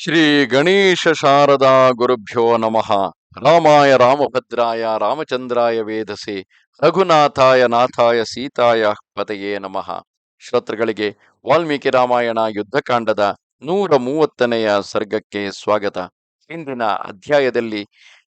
ಶ್ರೀ ಗಣೇಶ ಶಾರದಾ ಗುರುಭ್ಯೋ ನಮಃ. ರಾಮಾಯ ರಾಮಭದ್ರಾಯ ರಾಮಚಂದ್ರಾಯ ವೇದಸೆ ರಘುನಾಥಾಯ ನಾಥಾಯ ಸೀತಾಯ ಪತೆಯೇ ನಮಃ. ಶ್ರೋತೃಗಳಿಗೆ ವಾಲ್ಮೀಕಿ ರಾಮಾಯಣ ಯುದ್ಧಕಾಂಡದ ನೂರ ಮೂವತ್ತನೆಯ ಸರ್ಗಕ್ಕೆ ಸ್ವಾಗತ. ಇಂದಿನ ಅಧ್ಯಾಯದಲ್ಲಿ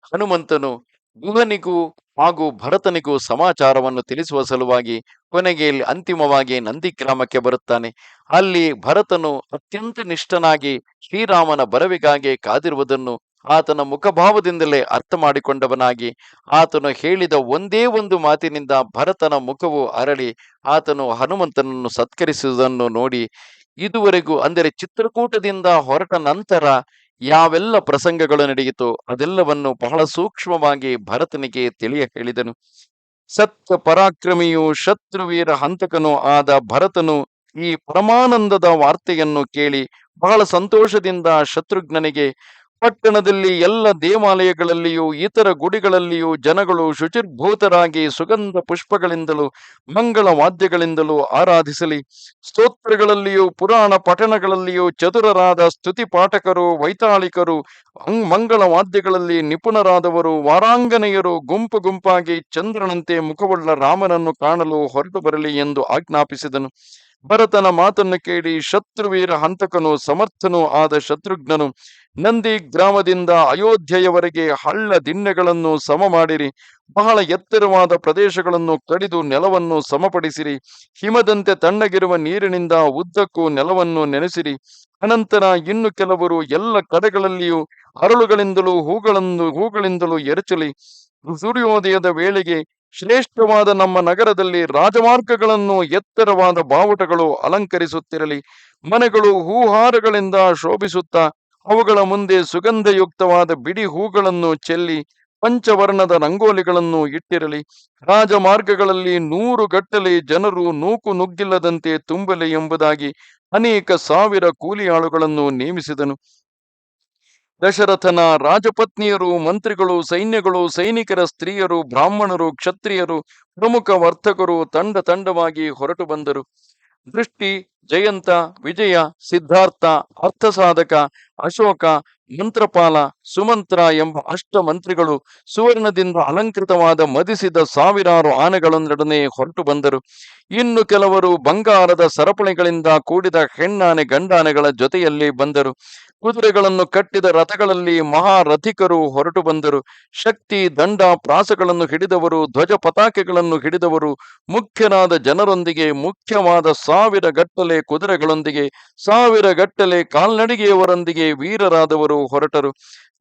ಹನುಮಂತನು ಗುಹನಿಗೂ ಹಾಗೂ ಭರತನಿಗೂ ಸಮಾಚಾರವನ್ನು ತಿಳಿಸುವ ಸಲುವಾಗಿ ಕೊನೆಗೆ ಇಲ್ಲಿ ಅಂತಿಮವಾಗಿ ನಂದಿಗ್ರಾಮಕ್ಕೆ ಬರುತ್ತಾನೆ. ಅಲ್ಲಿ ಭರತನು ಅತ್ಯಂತ ನಿಷ್ಠನಾಗಿ ಶ್ರೀರಾಮನ ಬರವಿಗಾಗಿ ಕಾದಿರುವುದನ್ನು ಆತನ ಮುಖಭಾವದಿಂದಲೇ ಅರ್ಥ ಮಾಡಿಕೊಂಡವನಾಗಿ ಆತನು ಹೇಳಿದ ಒಂದೇ ಒಂದು ಮಾತಿನಿಂದ ಭರತನ ಮುಖವು ಅರಳಿ ಆತನು ಹನುಮಂತನನ್ನು ಸತ್ಕರಿಸುವುದನ್ನು ನೋಡಿ ಇದುವರೆಗೂ ಅಂದರೆ ಚಿತ್ರಕೂಟದಿಂದ ಹೊರಟ ನಂತರ ಯಾವೆಲ್ಲ ಪ್ರಸಂಗಗಳು ನಡೆಯಿತು ಅದೆಲ್ಲವನ್ನು ಬಹಳ ಸೂಕ್ಷ್ಮವಾಗಿ ಭರತನಿಗೆ ತಿಳಿಯ ಹೇಳಿದನು ಸತ್ಯ ಪರಾಕ್ರಮಿಯು ಶತ್ರುವೀರ ಹಂತಕನೂ ಆದ ಭರತನು ಈ ಪರಮಾನಂದದ ವಾರ್ತೆಯನ್ನು ಕೇಳಿ ಬಹಳ ಸಂತೋಷದಿಂದ ಶತ್ರುಘ್ನನಿಗೆ ಪಟ್ಟಣದಲ್ಲಿ ಎಲ್ಲ ದೇವಾಲಯಗಳಲ್ಲಿಯೂ, ಇತರ ಗುಡಿಗಳಲ್ಲಿಯೂ ಜನಗಳು ಶುಚಿರ್ಭೂತರಾಗಿ ಸುಗಂಧ ಪುಷ್ಪಗಳಿಂದಲೂ, ಮಂಗಳ ವಾದ್ಯಗಳಿಂದಲೂ ಆರಾಧಿಸಲಿ. ಸ್ತೋತ್ರಗಳಲ್ಲಿಯೂ, ಪುರಾಣ ಪಠಣಗಳಲ್ಲಿಯೂ ಚತುರರಾದ ಸ್ತುತಿ ಪಾಠಕರು, ವೈತಾಳಿಕರು ಮಂಗಳ ವಾದ್ಯಗಳಲ್ಲಿ ನಿಪುಣರಾದವರು, ವಾರಾಂಗನೆಯರು ಗುಂಪು ಗುಂಪಾಗಿ ಚಂದ್ರನಂತೆ ಮುಖವುಳ್ಳ ರಾಮನನ್ನು ಕಾಣಲು ಹೊರಟು ಬರಲಿ ಎಂದು ಆಜ್ಞಾಪಿಸಿದನು. ಭರತನ ಮಾತನ್ನು ಕೇಳಿ ಶತ್ರುವೀರ ಹಂತಕನು, ಸಮರ್ಥನೂ ಆದ ಶತ್ರುಘ್ನನು, ನಂದಿ ಗ್ರಾಮದಿಂದ ಅಯೋಧ್ಯೆಯವರೆಗೆ ಹಳ್ಳ ದಿಣ್ಣೆಗಳನ್ನು ಸಮ ಮಾಡಿರಿ, ಬಹಳ ಎತ್ತರವಾದ ಪ್ರದೇಶಗಳನ್ನು ಕಡಿದು ನೆಲವನ್ನು ಸಮಪಡಿಸಿರಿ, ಹಿಮದಂತೆ ತಣ್ಣಗಿರುವ ನೀರಿನಿಂದ ಉದ್ದಕ್ಕೂ ನೆಲವನ್ನು ನೆನೆಸಿರಿ, ಅನಂತರ ಇನ್ನು ಕೆಲವರು ಎಲ್ಲ ಕಡೆಗಳಲ್ಲಿಯೂ ಅರಳುಗಳಿಂದಲೂ ಹೂಗಳನ್ನು, ಹೂಗಳಿಂದಲೂ ಎರಚಲಿ, ಸೂರ್ಯೋದಯದ ವೇಳೆಗೆ ಶ್ರೇಷ್ಠವಾದ ನಮ್ಮ ನಗರದಲ್ಲಿ ರಾಜಮಾರ್ಗಗಳನ್ನು ಎತ್ತರವಾದ ಬಾವುಟಗಳು ಅಲಂಕರಿಸುತ್ತಿರಲಿ. ಮನೆಗಳು ಹೂಹಾರಗಳಿಂದ ಶೋಭಿಸುತ್ತಾ, ಅವುಗಳ ಮುಂದೆ ಸುಗಂಧಯುಕ್ತವಾದ ಬಿಡಿ ಹೂಗಳನ್ನು ಚೆಲ್ಲಿ, ಪಂಚವರ್ಣದ ರಂಗೋಲಿಗಳನ್ನು ಇಟ್ಟಿರಲಿ. ರಾಜಮಾರ್ಗಗಳಲ್ಲಿ ನೂರು ಗಟ್ಟಲೆ ಜನರು ನೂಕು ನುಗ್ಗಿಲ್ಲದಂತೆ ತುಂಬಲಿ ಎಂಬುದಾಗಿ ಅನೇಕ ಸಾವಿರ ಕೂಲಿಯಾಳುಗಳನ್ನು ನೇಮಿಸಿದನು. ದಶರಥನ ರಾಜಪತ್ನಿಯರು, ಮಂತ್ರಿಗಳು, ಸೈನ್ಯಗಳು, ಸೈನಿಕರ ಸ್ತ್ರೀಯರು, ಬ್ರಾಹ್ಮಣರು, ಕ್ಷತ್ರಿಯರು, ಪ್ರಮುಖ ವರ್ತಕರು ತಂಡ ತಂಡವಾಗಿ ಹೊರಟು ಬಂದರು. ದೃಷ್ಟಿ, ಜಯಂತ, ವಿಜಯ, ಸಿದ್ಧಾರ್ಥ, ಅರ್ಥಸಾಧಕ, ಅಶೋಕ, ಮಂತ್ರಪಾಲ, ಸುಮಂತ್ರ ಎಂಬ ಅಷ್ಟ ಮಂತ್ರಿಗಳು ಸುವರ್ಣದಿಂದ ಅಲಂಕೃತವಾದ ಮದಿಸಿದ ಸಾವಿರಾರು ಆನೆಗಳೊಂದೊಡನೆ ಹೊರಟು ಬಂದರು. ಇನ್ನು ಕೆಲವರು ಬಂಗಾರದ ಸರಪಳಿಗಳಿಂದ ಕೂಡಿದ ಹೆಣ್ಣಾನೆ ಗಂಡಾನೆಗಳ ಜೊತೆಯಲ್ಲಿ ಬಂದರು. ಕುದುರೆಗಳನ್ನು ಕಟ್ಟಿದ ರಥಗಳಲ್ಲಿ ಮಹಾರಥಿಕರು ಹೊರಟು ಬಂದರು. ಶಕ್ತಿ, ದಂಡ, ಪ್ರಾಸಗಳನ್ನು ಹಿಡಿದವರು, ಧ್ವಜ ಪತಾಕೆಗಳನ್ನು ಹಿಡಿದವರು, ಮುಖ್ಯನಾದ ಜನರೊಂದಿಗೆ, ಮುಖ್ಯವಾದ ಸಾವಿರ ಗಟ್ಟಲೆ ಕುದುರೆಗಳೊಂದಿಗೆ ಸಾವಿರ ಗಟ್ಟಲೆ ಕಾಲ್ನಡಿಗೆಯವರೊಂದಿಗೆ ವೀರರಾದವರು ಹೊರಟರು.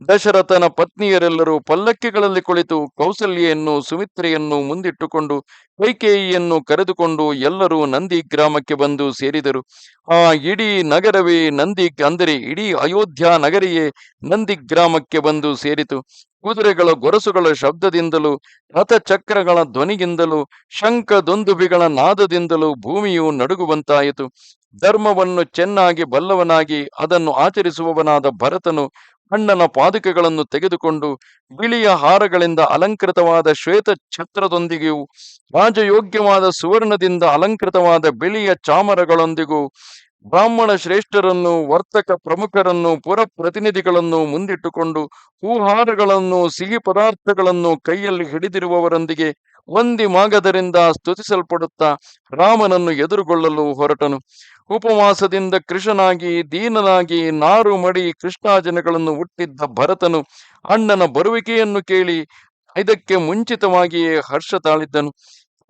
ದಶರಥನ ಪತ್ನಿಯರೆಲ್ಲರೂ ಪಲ್ಲಕ್ಕಿಗಳಲ್ಲಿ ಕುಳಿತು ಕೌಸಲ್ಯನ್ನು ಸುಮಿತ್ರೆಯನ್ನು ಮುಂದಿಟ್ಟುಕೊಂಡು ಕೈಕೇಯಿಯನ್ನು ಕರೆದುಕೊಂಡು ಎಲ್ಲರೂ ನಂದಿ ಗ್ರಾಮಕ್ಕೆ ಬಂದು ಸೇರಿದರು. ಆ ಇಡೀ ನಗರವೇ ನಂದಿ ಅಂದರೆ ಇಡೀ ಅಯೋಧ್ಯ ನಗರಿಯೇ ನಂದಿ ಗ್ರಾಮಕ್ಕೆ ಬಂದು ಸೇರಿತು. ಕುದುರೆಗಳ ಗೊರಸುಗಳ ಶಬ್ದದಿಂದಲೂ, ರಥಚಕ್ರಗಳ ಧ್ವನಿಗಿಂದಲೂ ಶಂಖದೊಂದುಬಿಗಳ ನಾದದಿಂದಲೂ ಭೂಮಿಯು ನಡುಗುವಂತಾಯಿತು. ಧರ್ಮವನ್ನು ಚೆನ್ನಾಗಿ, ಬಲ್ಲವನಾಗಿ, ಅದನ್ನು ಆಚರಿಸುವವನಾದ ಭರತನು ಅಣ್ಣನ ಪಾದುಕೆಗಳನ್ನು ತೆಗೆದುಕೊಂಡು ಬಿಳಿಯ ಹಾರಗಳಿಂದ ಅಲಂಕೃತವಾದ ಶ್ವೇತ ಛತ್ರದೊಂದಿಗೆಯೂ ರಾಜಯೋಗ್ಯವಾದ ಸುವರ್ಣದಿಂದ ಅಲಂಕೃತವಾದ ಬಿಳಿಯ ಚಾಮರಗಳೊಂದಿಗೂ, ಬ್ರಾಹ್ಮಣ ಶ್ರೇಷ್ಠರನ್ನು, ವರ್ತಕ ಪ್ರಮುಖರನ್ನು ಪುರ ಪ್ರತಿನಿಧಿಗಳನ್ನು ಮುಂದಿಟ್ಟುಕೊಂಡು ಹೂಹಾರಗಳನ್ನು, ಸಿಹಿ ಪದಾರ್ಥಗಳನ್ನು ಕೈಯಲ್ಲಿ ಹಿಡಿದಿರುವವರೊಂದಿಗೆ ಒಂದಿ ಮಾಗದರಿಂದ ಸ್ತುತಿಸಲ್ಪಡುತ್ತಾ ರಾಮನನ್ನು ಎದುರುಗೊಳ್ಳಲು ಹೊರಟನು. ಉಪವಾಸದಿಂದ ಕೃಷನಾಗಿ ದೀನನಾಗಿ ನಾರು ಮಡಿ ಕೃಷ್ಣಾಜನಗಳನ್ನು ಹುಟ್ಟಿದ್ದ ಭರತನು ಅಣ್ಣನ ಬರುವಿಕೆಯನ್ನು ಕೇಳಿ ಇದಕ್ಕೆ ಮುಂಚಿತವಾಗಿಯೇ ಹರ್ಷ ತಾಳಿದ್ದನು.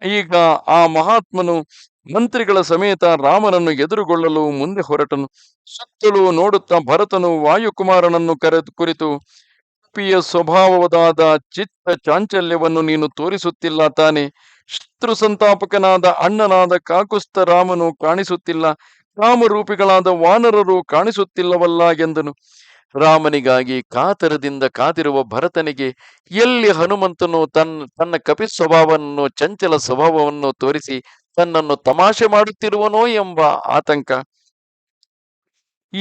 ಈಗ ಆ ಮಹಾತ್ಮನು ಮಂತ್ರಿಗಳ ಸಮೇತ ರಾಮನನ್ನು ಎದುರುಗೊಳ್ಳಲು ಮುಂದೆ ಹೊರಟನು. ಸುತ್ತಲೂ ನೋಡುತ್ತಾ ಭರತನು ವಾಯುಕುಮಾರನನ್ನು ಕರೆ ಕುರಿತು ಕಪಿಯ ಸ್ವಭಾವವಾದ ಚಿತ್ತ ಚಾಂಚಲ್ಯವನ್ನು ನೀನು ತೋರಿಸುತ್ತಿಲ್ಲ ತಾನೆ. ಶತ್ರು ಸಂತಾಪಕನಾದ ಅಣ್ಣನಾದ ಕಾಕುಸ್ತ ರಾಮನು ಕಾಣಿಸುತ್ತಿಲ್ಲ. ಕಾಮರೂಪಿಗಳಾದ ವಾನರರು ಕಾಣಿಸುತ್ತಿಲ್ಲವಲ್ಲ ಎಂದನು. ರಾಮನಿಗಾಗಿ ಕಾತರದಿಂದ ಕಾದಿರುವ ಭರತನಿಗೆ ಎಲ್ಲಿ ಹನುಮಂತನು ತನ್ನ ತನ್ನ ಕಪಿ ಸ್ವಭಾವವನ್ನು, ಚಂಚಲ ಸ್ವಭಾವವನ್ನು ತೋರಿಸಿ ತನ್ನನ್ನು ತಮಾಷೆ ಮಾಡುತ್ತಿರುವನೋ ಎಂಬ ಆತಂಕ.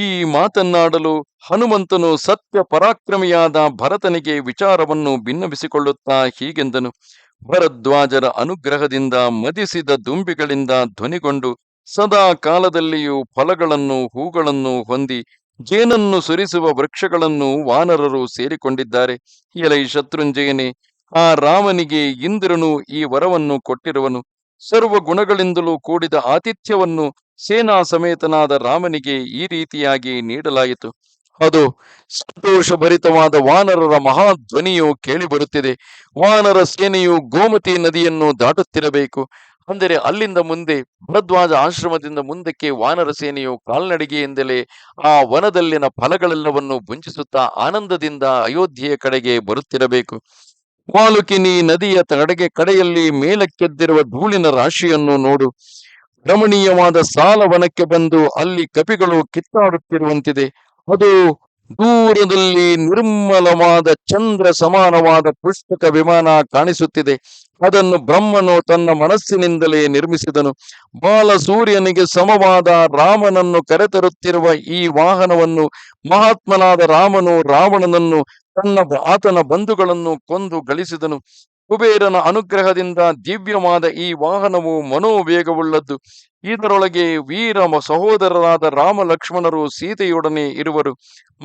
ಈ ಮಾತನ್ನಾಡಲು ಹನುಮಂತನು ಸತ್ಯ ಪರಾಕ್ರಮಿಯಾದ ಭರತನಿಗೆ ವಿಚಾರವನ್ನು ಭಿನ್ನವಿಸಿಕೊಳ್ಳುತ್ತಾ ಹೀಗೆಂದನು. ಭರದ್ವಾಜರ ಅನುಗ್ರಹದಿಂದ ಮದಿಸಿದ ದುಂಬಿಗಳಿಂದ ಧ್ವನಿಗೊಂಡು ಸದಾ ಕಾಲದಲ್ಲಿಯೂ ಫಲಗಳನ್ನು ಹೂಗಳನ್ನು ಹೊಂದಿ ಜೇನನ್ನು ಸುರಿಸುವ ವೃಕ್ಷಗಳನ್ನು ವಾನರರು ಸೇರಿಕೊಂಡಿದ್ದಾರೆ. ಎಲೈ ಶತ್ರುಂಜಯನೇ, ಆ ರಾಮನಿಗೆ ಇಂದ್ರನು ಈ ವರವನ್ನು ಕೊಟ್ಟಿರುವನು. ಸರ್ವ ಗುಣಗಳಿಂದಲೂ ಕೂಡಿದ ಆತಿಥ್ಯವನ್ನು ಸೇನಾ ಸಮೇತನಾದ ರಾಮನಿಗೆ ಈ ರೀತಿಯಾಗಿ ನೀಡಲಾಯಿತು. ಅದು ಸಂತೋಷಭರಿತವಾದ ವಾನರರ ಮಹಾಧ್ವನಿಯು ಕೇಳಿಬರುತ್ತಿದೆ. ವಾನರ ಸೇನೆಯು ಗೋಮತಿ ನದಿಯನ್ನು ದಾಟುತ್ತಿರಬೇಕು. ಅಂದರೆ ಅಲ್ಲಿಂದ ಮುಂದೆ, ಭರದ್ವಾಜ ಆಶ್ರಮದಿಂದ ಮುಂದಕ್ಕೆ ವಾನರ ಸೇನೆಯು ಕಾಲ್ನಡಿಗೆಯಿಂದಲೇ ಆ ವನದಲ್ಲಿನ ಫಲಗಳೆಲ್ಲವನ್ನು ಭುಂಜಿಸುತ್ತಾ ಆನಂದದಿಂದ ಅಯೋಧ್ಯೆಯ ಕಡೆಗೆ ಬರುತ್ತಿರಬೇಕು. ವಾಲುಕಿನಿ ನದಿಯ ತಡೆಗೆ ಕಡೆಯಲ್ಲಿ ಮೇಲಕ್ಕೆದ್ದಿರುವ ಧೂಳಿನ ರಾಶಿಯನ್ನು ನೋಡು. ರಮಣೀಯವಾದ ಸಾಲವನಕ್ಕೆ ಬಂದು ಅಲ್ಲಿ ಕಪಿಗಳು ಕಿತ್ತಾಡುತ್ತಿರುವಂತಿದೆ. ಅದು ದೂರದಲ್ಲಿ ನಿರ್ಮಲವಾದ ಚಂದ್ರ ಸಮಾನವಾದ ಪುಸ್ತಕ ವಿಮಾನ ಕಾಣಿಸುತ್ತಿದೆ. ಅದನ್ನು ಬ್ರಹ್ಮನು ತನ್ನ ಮನಸ್ಸಿನಿಂದಲೇ ನಿರ್ಮಿಸಿದನು. ಬಾಲ ಸೂರ್ಯನಿಗೆ ಸಮವಾದ ರಾಮನನ್ನು ಕರೆತರುತ್ತಿರುವ ಈ ವಾಹನವನ್ನು ಮಹಾತ್ಮನಾದ ರಾಮನು ರಾವಣನನ್ನು ತನ್ನ ಆತನ ಬಂಧುಗಳನ್ನು ಕೊಂದು ಗಳಿಸಿದನು. ಕುಬೇರನ ಅನುಗ್ರಹದಿಂದ ದಿವ್ಯವಾದ ಈ ವಾಹನವು ಮನೋವೇಗವುಳ್ಳದ್ದು. ಇದರೊಳಗೆ ವೀರ ಸಹೋದರರಾದ ರಾಮ ಲಕ್ಷ್ಮಣರು ಸೀತೆಯೊಡನೆ ಇರುವರು.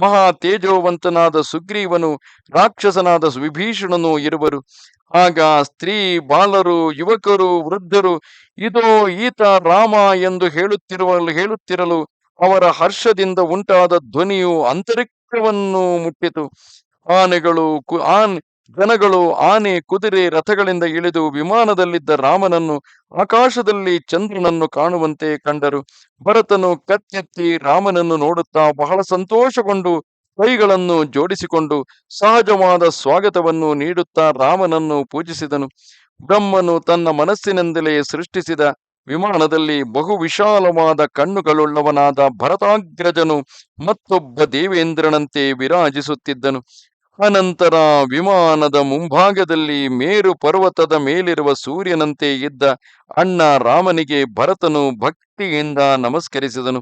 ಮಹಾ ತೇಜೋವಂತನಾದ ಸುಗ್ರೀವನು ರಾಕ್ಷಸನಾದ ವಿಭೀಷಣನು ಇರುವರು. ಆಗ ಸ್ತ್ರೀ, ಬಾಲರು, ಯುವಕರು, ವೃದ್ಧರು, ಇದೋ ಈತ ರಾಮ ಎಂದು ಹೇಳುತ್ತಿರುವ, ಹೇಳುತ್ತಿರಲು ಅವರ ಹರ್ಷದಿಂದ ಉಂಟಾದ ಧ್ವನಿಯು ಅಂತರಿಕ್ಷವನ್ನು ಮುಟ್ಟಿತು. ಆನೆಗಳು ಕು- ಆನ್ ಜನಗಳು ಆನೆ, ಕುದುರೆ, ರಥಗಳಿಂದ ಇಳಿದು ವಿಮಾನದಲ್ಲಿದ್ದ ರಾಮನನ್ನು ಆಕಾಶದಲ್ಲಿ ಚಂದ್ರನನ್ನು ಕಾಣುವಂತೆ ಕಂಡರು. ಭರತನು ಕತ್ತೆತ್ತಿ ರಾಮನನ್ನು ನೋಡುತ್ತಾ ಬಹಳ ಸಂತೋಷಗೊಂಡು ಕೈಗಳನ್ನು ಜೋಡಿಸಿಕೊಂಡು ಸಹಜವಾದ ಸ್ವಾಗತವನ್ನು ನೀಡುತ್ತಾ ರಾಮನನ್ನು ಪೂಜಿಸಿದನು. ಬ್ರಹ್ಮನು ತನ್ನ ಮನಸ್ಸಿನಿಂದಲೇ ಸೃಷ್ಟಿಸಿದ ವಿಮಾನದಲ್ಲಿ ಬಹು ವಿಶಾಲವಾದ ಕಣ್ಣುಗಳುಳ್ಳವನಾದ ಭರತಾಗ್ರಜನು ಮತ್ತೊಬ್ಬ ದೇವೇಂದ್ರನಂತೆ ವಿರಾಜಿಸುತ್ತಿದ್ದನು. ಅನಂತರ ವಿಮಾನದ ಮುಂಭಾಗದಲ್ಲಿ ಮೇರು ಪರ್ವತದ ಮೇಲಿರುವ ಸೂರ್ಯನಂತೆ ಇದ್ದ ಅಣ್ಣ ರಾಮನಿಗೆ ಭರತನು ಭಕ್ತಿಯಿಂದ ನಮಸ್ಕರಿಸಿದನು.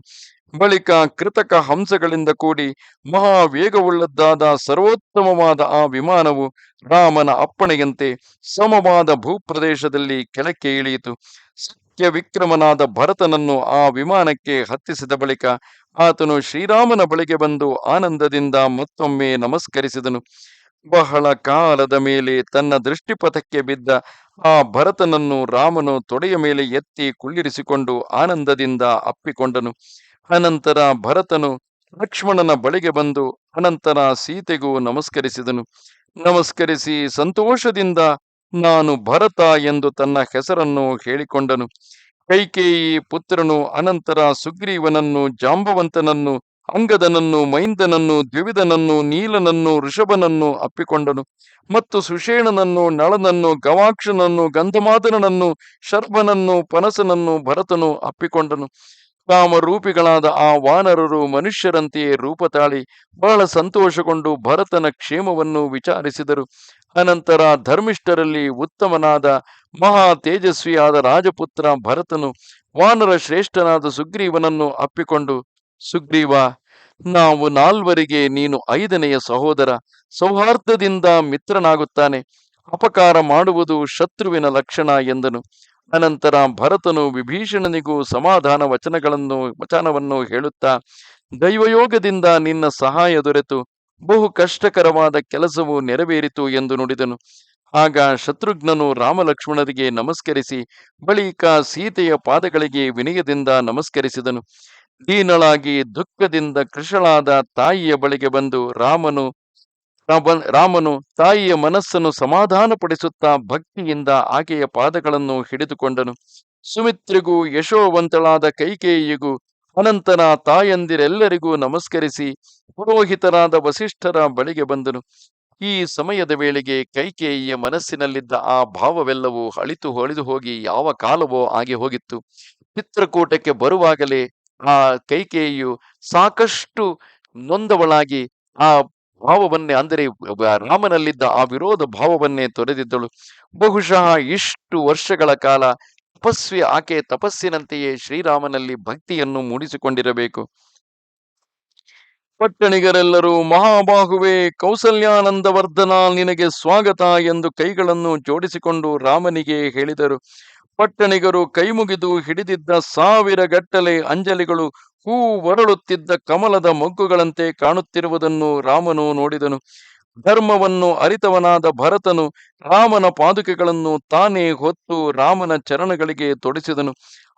ಬಳಿಕ ಕೃತಕ ಹಂಸಗಳಿಂದ ಕೂಡಿ ಮಹಾವೇಗವುಳ್ಳದ್ದಾದ ಸರ್ವೋತ್ತಮವಾದ ಆ ವಿಮಾನವು ರಾಮನ ಅಪ್ಪಣೆಯಂತೆ ಸಮವಾದ ಭೂಪ್ರದೇಶದಲ್ಲಿ ಕೆಳಕ್ಕೆ ಇಳಿಯಿತು. ಸತ್ಯ ವಿಕ್ರಮನಾದ ಭರತನನ್ನು ಆ ವಿಮಾನಕ್ಕೆ ಹತ್ತಿಸಿದ ಬಳಿಕ ಆತನು ಶ್ರೀರಾಮನ ಬಳಿಗೆ ಬಂದು ಆನಂದದಿಂದ ಮತ್ತೊಮ್ಮೆ ನಮಸ್ಕರಿಸಿದನು. ಬಹಳ ಕಾಲದ ಮೇಲೆ ತನ್ನ ದೃಷ್ಟಿಪಥಕ್ಕೆ ಬಿದ್ದ ಆ ಭರತನನ್ನು ರಾಮನು ತೊಡೆಯ ಮೇಲೆ ಎತ್ತಿ ಕುಳ್ಳಿರಿಸಿಕೊಂಡು ಆನಂದದಿಂದ ಅಪ್ಪಿಕೊಂಡನು. ಅನಂತರ ಭರತನು ಲಕ್ಷ್ಮಣನ ಬಳಿಗೆ ಬಂದು ಅನಂತರ ಸೀತೆಗೂ ನಮಸ್ಕರಿಸಿದನು. ನಮಸ್ಕರಿಸಿ ಸಂತೋಷದಿಂದ ನಾನು ಭರತ ಎಂದು ತನ್ನ ಹೆಸರನ್ನು ಹೇಳಿಕೊಂಡನು. ಕೈಕೇಯಿ ಪುತ್ರನು ಅನಂತರ ಸುಗ್ರೀವನನ್ನು, ಜಾಂಬವಂತನನ್ನು, ಅಂಗದನನ್ನು, ಮೈಂದನನ್ನು, ದ್ವಿವಿಧನನ್ನು, ನೀಲನನ್ನು, ಋಷಭನನ್ನು ಅಪ್ಪಿಕೊಂಡನು. ಮತ್ತು ಸುಷೇಣನನ್ನು, ನಳನನ್ನು, ಗವಾಕ್ಷನನ್ನು ಗಂಧಮಾಧನನನ್ನು ಶರ್ಭನನ್ನು ಪನಸನನ್ನು ಭರತನು ಅಪ್ಪಿಕೊಂಡನು. ಕಾಮರೂಪಿಗಳಾದ ಆ ವಾನರರು ಮನುಷ್ಯರಂತೆಯೇ ರೂಪ ತಾಳಿ, ಬಹಳ ಸಂತೋಷಗೊಂಡು ಭರತನ ಕ್ಷೇಮವನ್ನು ವಿಚಾರಿಸಿದರು. ಅನಂತರ ಧರ್ಮಿಷ್ಠರಲ್ಲಿ ಉತ್ತಮನಾದ ಮಹಾ ತೇಜಸ್ವಿಯಾದ ರಾಜಪುತ್ರ ಭರತನು ವಾನರ ಶ್ರೇಷ್ಠನಾದ ಸುಗ್ರೀವನನ್ನು ಅಪ್ಪಿಕೊಂಡು, ಸುಗ್ರೀವ, ನಾವು ನಾಲ್ವರಿಗೆ ನೀನು ಐದನೆಯ ಸಹೋದರ ಸೌಹಾರ್ದದಿಂದ ಮಿತ್ರನಾಗುತ್ತಾನೆ. ಅಪಕಾರ ಮಾಡುವುದು ಶತ್ರುವಿನ ಲಕ್ಷಣ ಎಂದನು. ಅನಂತರ ಭರತನು ವಿಭೀಷಣನಿಗೂ ಸಮಾಧಾನ ವಚನಗಳನ್ನು, ವಚನವನ್ನು ಹೇಳುತ್ತಾ, ದೈವಯೋಗದಿಂದ ನಿನ್ನ ಸಹಾಯ ದೊರೆತು. ಬಹು ಕಷ್ಟಕರವಾದ ಕೆಲಸವು ನೆರವೇರಿತು ಎಂದು ನುಡಿದನು. ಆಗ ಶತ್ರುಘ್ನನು ರಾಮಲಕ್ಷ್ಮಣರಿಗೆ ನಮಸ್ಕರಿಸಿ ಬಳಿಕ ಸೀತೆಯ ಪಾದಗಳಿಗೆ ವಿನಯದಿಂದ ನಮಸ್ಕರಿಸಿದನು. ದೀನಳಾಗಿ ದುಃಖದಿಂದ ಕೃಷಳಾದ ತಾಯಿಯ ಬಳಿಗೆ ಬಂದು ರಾಮನು ರಾಮನು ತಾಯಿಯ ಮನಸ್ಸನ್ನು ಸಮಾಧಾನಪಡಿಸುತ್ತಾ ಭಕ್ತಿಯಿಂದ ಆಕೆಯ ಪಾದಗಳನ್ನು ಹಿಡಿದುಕೊಂಡನು. ಸುಮಿತ್ರಿಗೂ ಯಶೋವಂತಳಾದ ಕೈಕೇಯಿಗೂ ಅನಂತರ ತಾಯಂದಿರೆಲ್ಲರಿಗೂ ನಮಸ್ಕರಿಸಿ ಪುರೋಹಿತರಾದ ವಸಿಷ್ಠರ ಬಳಿಗೆ ಬಂದನು. ಈ ಸಮಯದ ವೇಳೆಗೆ ಕೈಕೇಯಿಯ ಮನಸ್ಸಿನಲ್ಲಿದ್ದ ಆ ಭಾವವೆಲ್ಲವೂ ಅಳಿತು ಹೊಳಿದು ಹೋಗಿ ಯಾವ ಕಾಲವೋ ಆಗಿ ಹೋಗಿತ್ತು. ಚಿತ್ರಕೂಟಕ್ಕೆ ಬರುವಾಗಲೇ ಆ ಕೈಕೇಯಿಯು ಸಾಕಷ್ಟು ನೊಂದವಳಾಗಿ ಆ ಭಾವವನ್ನೇ, ಅಂದರೆ ರಾಮನಲ್ಲಿದ್ದ ಆ ವಿರೋಧ ಭಾವವನ್ನೇ ತೊರೆದಿದ್ದಳು. ಬಹುಶಃ ಇಷ್ಟು ವರ್ಷಗಳ ಕಾಲ ತಪಸ್ವಿ, ಆಕೆ ತಪಸ್ಸಿನಂತೆಯೇ ಶ್ರೀರಾಮನಲ್ಲಿ ಭಕ್ತಿಯನ್ನು ಮೂಡಿಸಿಕೊಂಡಿರಬೇಕು. ಪಟ್ಟಣಿಗರೆಲ್ಲರೂ ಮಹಾಬಾಹುವೆ ಕೌಸಲ್ಯಾನಂದವರ್ಧನ ನಿನಗೆ ಸ್ವಾಗತ ಎಂದು ಕೈಗಳನ್ನು ಜೋಡಿಸಿಕೊಂಡು ರಾಮನಿಗೆ ಹೇಳಿದರು. ಪಟ್ಟಣಿಗರು ಕೈಮುಗಿದು ಹಿಡಿದಿದ್ದ ಸಾವಿರ ಗಟ್ಟಲೆ ಅಂಜಲಿಗಳು ಹೂ ಒರಳುತ್ತಿದ್ದ ಕಮಲದ ಮೊಗ್ಗುಗಳಂತೆ ಕಾಣುತ್ತಿರುವುದನ್ನು ರಾಮನು ನೋಡಿದನು. ಧರ್ಮವನ್ನು ಅರಿತವನಾದ ಭರತನು ರಾಮನ ಪಾದುಕೆಗಳನ್ನು ತಾನೇ ಹೊತ್ತು ರಾಮನ ಚರಣಗಳಿಗೆ ತೊಡಿಸಿದನು.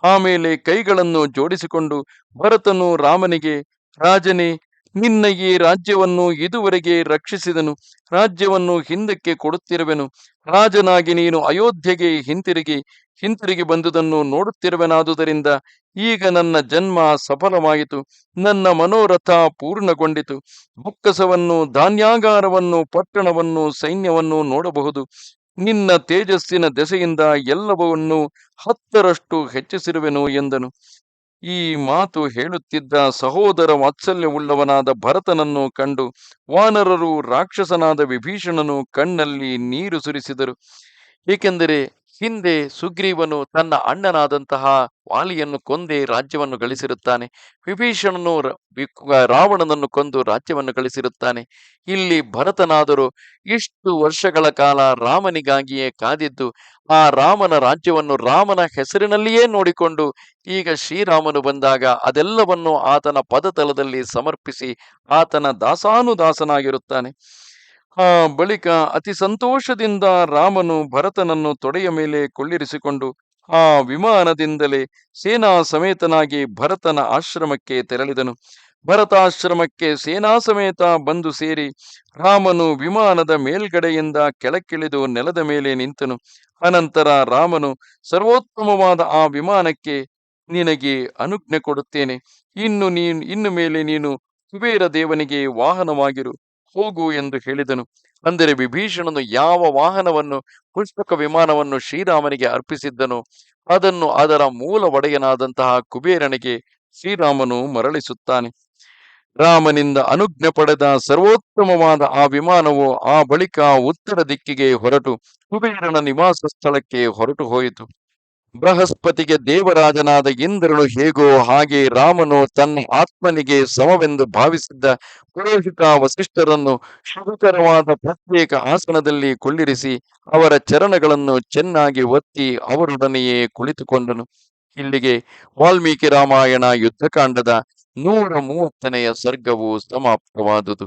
ಆಮೇಲೆ ಕೈಗಳನ್ನು ಜೋಡಿಸಿಕೊಂಡು ಭರತನು ರಾಮನಿಗೆ, ರಾಜನೇ ನಿನ್ನ ಈ ರಾಜ್ಯವನ್ನು ಇದುವರೆಗೆ ರಕ್ಷಿಸಿದನು, ರಾಜ್ಯವನ್ನು ಹಿಂದಕ್ಕೆ ಕೊಡುತ್ತಿರುವೆನು. ರಾಜನಾಗಿ ನೀನು ಅಯೋಧ್ಯೆಗೆ ಹಿಂತಿರುಗಿ ಹಿಂತಿರುಗಿ ಬಂದುದನ್ನು ನೋಡುತ್ತಿರುವೆನಾದುದರಿಂದ ಈಗ ನನ್ನ ಜನ್ಮ ಸಫಲವಾಯಿತು, ನನ್ನ ಮನೋರಥ ಪೂರ್ಣಗೊಂಡಿತು. ಬೊಕ್ಕಸವನ್ನು, ಧಾನ್ಯಾಗಾರವನ್ನು, ಪಟ್ಟಣವನ್ನು, ಸೈನ್ಯವನ್ನು ನೋಡಬಹುದು. ನಿನ್ನ ತೇಜಸ್ಸಿನ ದೆಸೆಯಿಂದ ಎಲ್ಲವನ್ನೂ ಹತ್ತರಷ್ಟು ಹೆಚ್ಚಿಸಿರುವೆನು ಎಂದನು. ಈ ಮಾತು ಹೇಳುತ್ತಿದ್ದ ಸಹೋದರ ವಾತ್ಸಲ್ಯವುಳ್ಳವನಾದ ಭರತನನ್ನು ಕಂಡು ವಾನರರು ರಾಕ್ಷಸನಾದ ವಿಭೀಷಣನು ಕಣ್ಣಲ್ಲಿ ನೀರು ಸುರಿಸಿದರು. ಏಕೆಂದರೆ ಹಿಂದೆ ಸುಗ್ರೀವನು ತನ್ನ ಅಣ್ಣನಾದಂತಹ ವಾಲಿಯನ್ನು ಕೊಂದೇ ರಾಜ್ಯವನ್ನು ಗಳಿಸಿರುತ್ತಾನೆ. ವಿಭೀಷಣನು ರಾವಣನನ್ನು ಕೊಂದು ರಾಜ್ಯವನ್ನು ಗಳಿಸಿರುತ್ತಾನೆ. ಇಲ್ಲಿ ಭರತನಾದರೂ. ಇಷ್ಟು ವರ್ಷಗಳ ಕಾಲ ರಾಮನಿಗಾಗಿಯೇ ಕಾದಿದ್ದು, ಆ ರಾಮನ ರಾಜ್ಯವನ್ನು ರಾಮನ ಹೆಸರಿನಲ್ಲಿಯೇ ನೋಡಿಕೊಂಡು, ಈಗ ಶ್ರೀರಾಮನು ಬಂದಾಗ ಅದೆಲ್ಲವನ್ನು ಆತನ ಪದತಲದಲ್ಲಿ ಸಮರ್ಪಿಸಿ ಆತನ ದಾಸಾನುದಾಸನಾಗಿರುತ್ತಾನೆ. ಆ, ಬಳಿಕ ಅತಿ ಸಂತೋಷದಿಂದ ರಾಮನು ಭರತನನ್ನು ತೊಡೆಯ ಮೇಲೆ ಕೊಳ್ಳಿರಿಸಿಕೊಂಡು ಆ ವಿಮಾನದಿಂದಲೇ ಸೇನಾ ಸಮೇತನಾಗಿ ಭರತನ ಆಶ್ರಮಕ್ಕೆ ತೆರಳಿದನು. ಭರತಾಶ್ರಮಕ್ಕೆ ಸೇನಾ ಸಮೇತ ಬಂದು ಸೇರಿ ರಾಮನು ವಿಮಾನದ ಮೇಲ್ಗಡೆಯಿಂದ ಕೆಳಕ್ಕಿಳಿದು ನೆಲದ ಮೇಲೆ ನಿಂತನು. ಅನಂತರ ರಾಮನು ಸರ್ವೋತ್ತಮವಾದ ಆ ವಿಮಾನಕ್ಕೆ ನಿನಗೆ ಅನುಜ್ಞೆ ಕೊಡುತ್ತೇನೆ. ಇನ್ನು ನೀನು, ಇನ್ನು ಮೇಲೆ ನೀನು ಕುಬೇರ ದೇವನಿಗೆ ವಾಹನವಾಗಿರು. ಹೋಗು ಎಂದು ಹೇಳಿದನು. ಅಂದರೆ ವಿಭೀಷಣನು ಯಾವ ವಾಹನವನ್ನು ಪುಸ್ತಕ ವಿಮಾನವನ್ನು ಶ್ರೀರಾಮನಿಗೆ ಅರ್ಪಿಸಿದ್ದನು ಅದನ್ನು ಅದರ ಮೂಲ ಒಡೆಯನಾದಂತಹ ಕುಬೇರನಿಗೆ ಶ್ರೀರಾಮನು ಮರಳಿಸುತ್ತಾನೆ. ರಾಮನಿಂದ ಅನುಜ್ಞೆ ಪಡೆದ ಸರ್ವೋತ್ತಮವಾದ ಆ ವಿಮಾನವು ಆ ಬಳಿಕ ಉತ್ತರ ದಿಕ್ಕಿಗೆ ಹೊರಟು ಕುಬೇರನ ನಿವಾಸ ಸ್ಥಳಕ್ಕೆ ಹೊರಟು ಹೋಯಿತು. ಬೃಹಸ್ಪತಿಗೆ ದೇವರಾಜನಾದ ಇಂದ್ರನು ಹೇಗೋ ಹಾಗೆ ರಾಮನು ತನ್ನ ಆತ್ಮನಿಗೆ ಸಮವೆಂದು ಭಾವಿಸಿದ್ದ ಪುರೋಹಿತ ವಸಿಷ್ಠರನ್ನು ಶುಭಕರವಾದ ಪ್ರತ್ಯೇಕ ಆಸನದಲ್ಲಿ ಕೊಳ್ಳಿರಿಸಿ ಅವರ ಚರಣಗಳನ್ನು ಚೆನ್ನಾಗಿ ಒತ್ತಿ ಅವರೊಡನೆಯೇ ಕುಳಿತುಕೊಂಡನು. ಇಲ್ಲಿಗೆ ವಾಲ್ಮೀಕಿ ರಾಮಾಯಣ ಯುದ್ಧಕಾಂಡದ ನೂರ ಮೂವತ್ತನೆಯ ಸರ್ಗವು ಸಮಾಪ್ತವಾದುದು.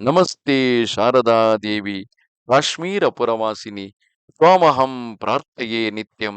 ನಮಸ್ತೆ ಶಾರದಾ ದೇವಿ, ಕಾಶ್ಮೀರ ಪುರವಾಸಿನಿ, ತ್ವಾಮಹಂ ಪ್ರಾರ್ಥೆಯೇ ನಿತ್ಯಂ.